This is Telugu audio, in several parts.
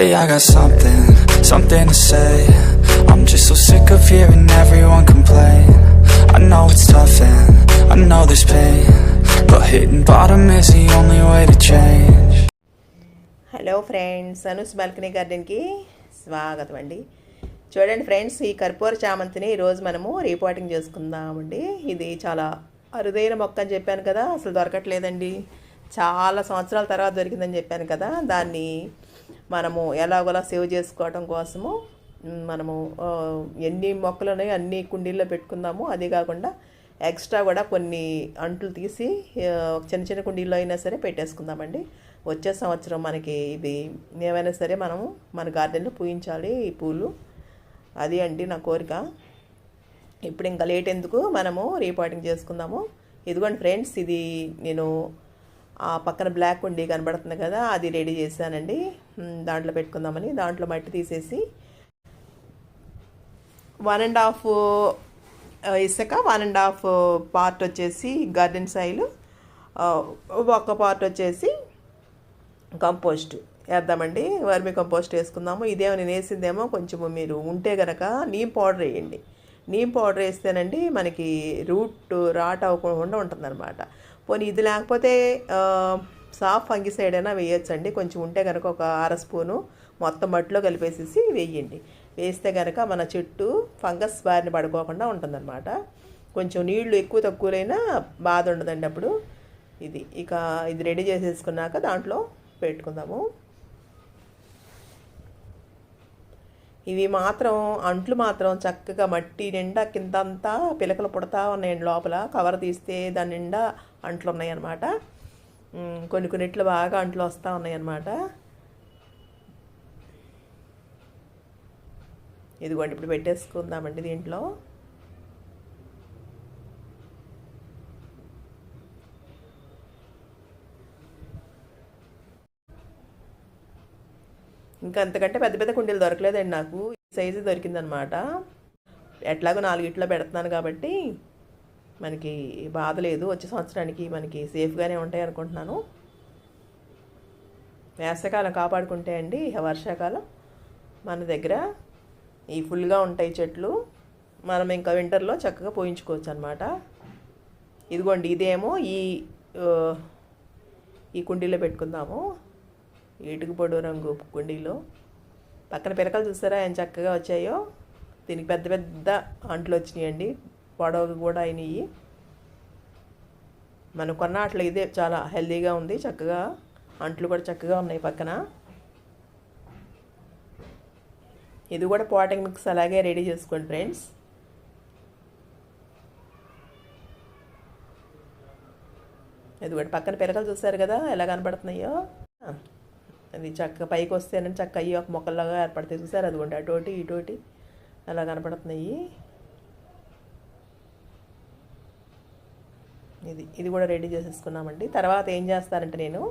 Hey, I got something, something to say. I'm just so sick of hearing everyone complain. I know it's tough and I know there's pain. But hitting bottom is the only way to change. Hello friends Anu's balcony గార్డెన్కి స్వాగతం అండి చూడండి ఫ్రెండ్స్ ఈ కర్పూర చామంతిని ఈరోజు మనము రిపోర్టింగ్ చేసుకుందామండి ఇది చాలా అరుదైన మొక్క అని చెప్పాను కదా అసలు దొరకట్లేదండి చాలా సంవత్సరాల తర్వాత దొరికిందని చెప్పాను కదా దాన్ని మనము ఎలాగోలా సేవ్ చేసుకోవడం కోసము మనము ఎన్ని మొక్కలు ఉన్నాయో అన్ని కుండీల్లో పెట్టుకుందాము. అదే కాకుండా ఎక్స్ట్రా కూడా కొన్ని అంట్లు తీసి చిన్న చిన్న కుండీల్లో అయినా సరే పెట్టేసుకుందామండి. వచ్చే సంవత్సరం మనకి ఇది ఏమైనా సరే మనము మన గార్డెన్లో పూయించాలి ఈ పూలు. అది అండి నా కోరిక. ఇప్పుడు ఇంకా లేట్ ఎందుకు? మనము రీపాటింగ్ చేసుకుందాము. ఇదిగోండి ఫ్రెండ్స్ ఇది నేను ఆ పక్కన బ్లాక్ ఉండి కనబడుతుంది కదా అది రెడీ చేశానండి. దాంట్లో పెట్టుకుందామని దాంట్లో మట్టి తీసేసి వన్ అండ్ హాఫ్ ఇసుక వన్ అండ్ హాఫ్ పార్ట్ వచ్చేసి గార్డెన్ సాయిల్ ఒక పార్ట్ వచ్చేసి కంపోస్ట్ వేద్దామండి. వర్మి కంపోస్ట్ వేసుకుందాము. ఇదేమో నేను వేసిందేమో కొంచెము మీరు ఉంటే గనక నీమ్ పౌడర్ వేయండి. నీమ్ పౌడర్ వేస్తేనండి మనకి రూట్ రాట్ అవ్వకుండా ఉంటుందన్నమాట. పోనీ ఇది లేకపోతే సాఫ్ ఫంగిసైడ్ అయినా వేయొచ్చండి. కొంచెం ఉంటే కనుక ఒక అర స్పూను మొత్తం మట్టిలో కలిపేసేసి వేయండి. వేస్తే కనుక మన చెట్టు ఫంగస్ బారిన పడుకోకుండా ఉంటుందన్నమాట. కొంచెం నీళ్ళు ఎక్కువ తక్కువలైనా బాధ ఉండదండి అప్పుడు. ఇది ఇక ఇది రెడీ చేసేసుకున్నాక దాంట్లో పెట్టుకుందాము. ఇవి మాత్రం అంట్లు మాత్రం చక్కగా మట్టి నిండా కింద అంతా పిలకలు పుడతా ఉన్నాయండి లోపల. కవర్ తీస్తే దాని నిండా అంట్లు ఉన్నాయన్నమాట. కొన్ని కొన్నిట్లు బాగా అంట్లు వస్తూ ఉన్నాయన్నమాట. ఇదిగోండి ఇప్పుడు పెట్టేసుకుందామండి దీంట్లో. ఇంకా అంతకంటే పెద్ద పెద్ద కుండీలు దొరకలేదండి నాకు. ఈ సైజు దొరికిందనమాట. ఎట్లాగో నాలుగిట్లో పెడుతున్నాను కాబట్టి మనకి బాధ లేదు. వచ్చే సంవత్సరానికి మనకి సేఫ్గానే ఉంటాయి అనుకుంటున్నాను. వేసవకాలం కాపాడుకుంటే అండి వర్షాకాలం మన దగ్గర ఈ ఫుల్గా ఉంటాయి చెట్లు. మనం ఇంకా వింటర్లో చక్కగా పోయించుకోవచ్చు అనమాట ఇదిగోండి ఇదేమో ఈ ఈ కుండీలో పెట్టుకుందాము. ఏటుకుపొడు రంగు కుండీలో పక్కన పిలకలు చూసారా ఆయన చక్కగా వచ్చాయో. దీనికి పెద్ద పెద్ద అంట్లు వచ్చినాయండి. పొడవు కూడా అయినాయి. మనం కొన్న అట్లా ఇదే చాలా హెల్తీగా ఉంది. చక్కగా అంట్లు కూడా చక్కగా ఉన్నాయి పక్కన. ఇది కూడా పాటింగ్ మిక్స్ అలాగే రెడీ చేసుకోండి ఫ్రెండ్స్. ఇది కూడా పక్కన పిలకలు చూసారు కదా ఎలా కనబడుతున్నాయో అది చక్క పైకి వస్తేనే చక్క అయ్యి ఒక మొక్కల్లాగా ఏర్పడతాయి చూసారు? అదిగోండి అటోటి ఇటోటి. అలా కనపడుతున్నాయి. ఇది ఇది కూడా రెడీ చేసేసుకున్నామండి. తర్వాత ఏం చేస్తానంటే నేను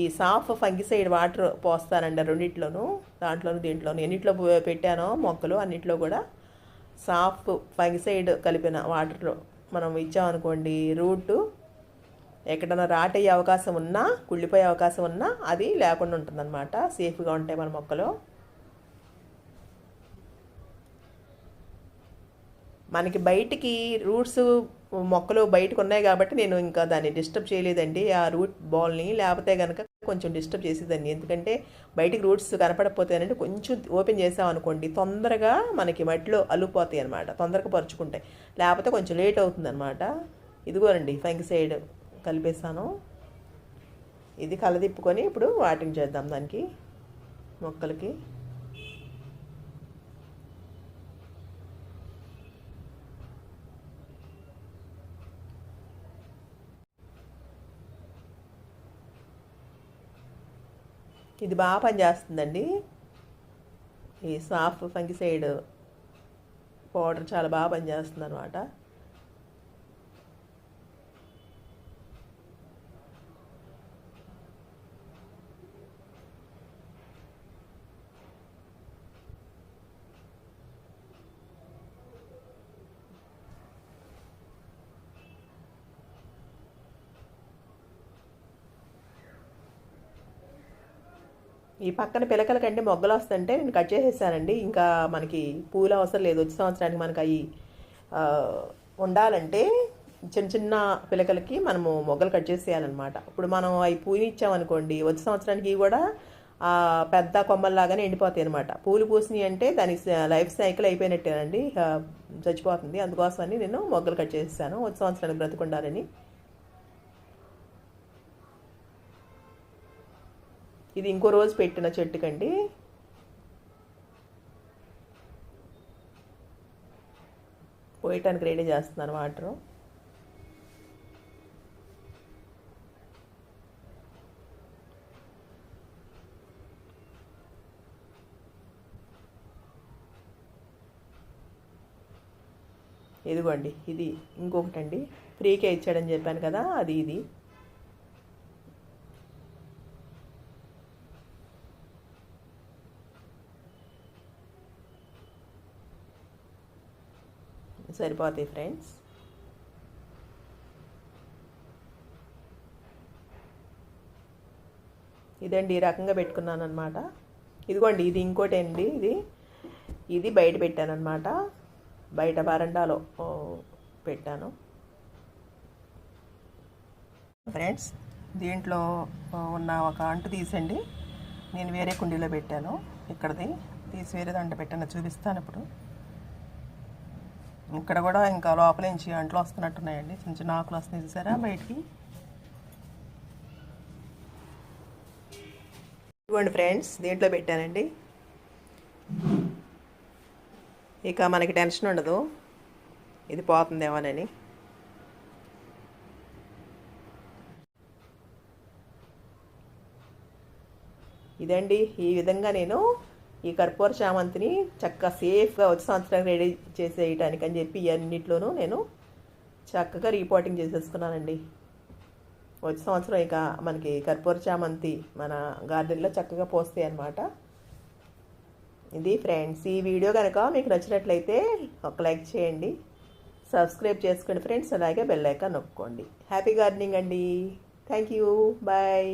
ఈ సాఫ్ ఫంగిసైడ్ వాటర్ పోస్తానండి రెండిట్లోనూ. దాంట్లోనూ దీంట్లోనూ. ఎన్నిట్లో పెట్టానో మొక్కలు అన్నిట్లో కూడా సాఫ్ ఫంగిసైడ్ కలిపిన వాటర్లో మనం ఇచ్చామనుకోండి రూటు ఎక్కడైనా రాట్ అయ్యే అవకాశం ఉన్నా కుళ్ళిపోయే అవకాశం ఉన్నా అది లేకుండా ఉంటుందన్నమాట. సేఫ్గా ఉంటాయి మన మొక్కలు. మనకి బయటికి రూట్స్ మొక్కలు బయటకు ఉన్నాయి కాబట్టి నేను ఇంకా దాన్ని డిస్టర్బ్ చేయలేదండి. ఆ రూట్ బాల్ని లేకపోతే కనుక కొంచెం డిస్టర్బ్ చేసేదండి ఎందుకంటే బయటికి రూట్స్ కనపడకపోతేనంటే కొంచెం ఓపెన్ చేసాం అనుకోండి తొందరగా మనకి మట్టిలో అల్లుపోతాయి అనమాట తొందరగా పరుచుకుంటాయి. లేకపోతే కొంచెం లేట్ అవుతుంది అనమాట ఇదిగోనండి ఫంగిసైడ్. కలిపేసాను. ఇది కలదిప్పుకొని ఇప్పుడు వాటింగ్ చేద్దాం దానికి మొక్కలకి. ఇది బాగా పనిచేస్తుందండి ఈ సాఫ్ ఫంగిసైడ్ పౌడర్ చాలా బాగా పనిచేస్తుంది అనమాట ఈ పక్కన పిలకల కంటే మొగ్గలు వస్తుంటే నేను కట్ చేసేసానండి. ఇంకా మనకి పూలు అవసరం లేదు. వచ్చే సంవత్సరానికి మనకి అవి ఉండాలంటే చిన్న చిన్న పిలకలకి మనము మొగ్గలు కట్ చేసేయాలన్నమాట. ఇప్పుడు మనం అవి పూలు ఇచ్చామనుకోండి వచ్చే సంవత్సరానికి కూడా ఆ, పెద్ద కొమ్మల్లాగానే ఎండిపోతాయి అనమాట పూలు పూసినాయి అంటే దాని లైఫ్ సైకిల్ అయిపోయినట్టేనండి. చచ్చిపోతుంది. అందుకోసమని నేను మొగ్గలు కట్ చేసేసాను. వచ్చే సంవత్సరానికి బ్రతుకుండాలని. ఇది ఇంకో రోజు పెట్టిన చెట్టుకండి. పోయటానికి రెడీ చేస్తున్నాను వాటరు. ఇదిగోండి ఇది ఇంకొకటి అండి ఫ్రీకే ఇచ్చాడని చెప్పాను కదా అది ఇది. సరిపోతాయి ఫ్రెండ్స్. ఇదండి ఈ రకంగా పెట్టుకున్నాను అనమాట ఇదిగోండి ఇది ఇంకోటి అండి ఇది ఇది బయట పెట్టాను అనమాట బయట వరండాలో పెట్టాను. ఫ్రెండ్స్ దీంట్లో ఉన్న ఒక అంటు తీసండి నేను వేరే కుండీలో పెట్టాను ఇక్కడది. తీసి వేరే దాంట్లో పెట్టాను చూపిస్తాను ఇప్పుడు. ఇక్కడ కూడా ఇంకా లోపల నుంచి అంట్లు వస్తున్నట్టున్నాయండి. చిన్న చిన్న ఆకులు వస్తున్నాయి చూసారా బయటికి? ఇవ్వండి ఫ్రెండ్స్ దీంట్లో పెట్టానండి. ఇక మనకి టెన్షన్ ఉండదు. ఇది పోతుందేమోనని. ఇదండి ఈ విధంగా నేను ఈ కర్పూర చామంతిని చక్కగా సేఫ్గా వచ్చే సంవత్సరం రెడీ చేసేయటానికి అని చెప్పి అన్నిట్లోనూ నేను చక్కగా రీపోర్టింగ్ చేసేసుకున్నానండి. వచ్చే సంవత్సరం ఇక మనకి కర్పూర చామంతి మన గార్డెన్లో చక్కగా పోస్తాయి అన్నమాట. ఇది ఫ్రెండ్స్ ఈ వీడియో కనుక మీకు నచ్చినట్లయితే ఒక లైక్ చేయండి. సబ్స్క్రైబ్ చేసుకోండి ఫ్రెండ్స్ అలాగే బెల్ ఐకాన్ నొక్కోండి. హ్యాపీ గార్డెనింగ్ అండి. Thank you. బాయ్.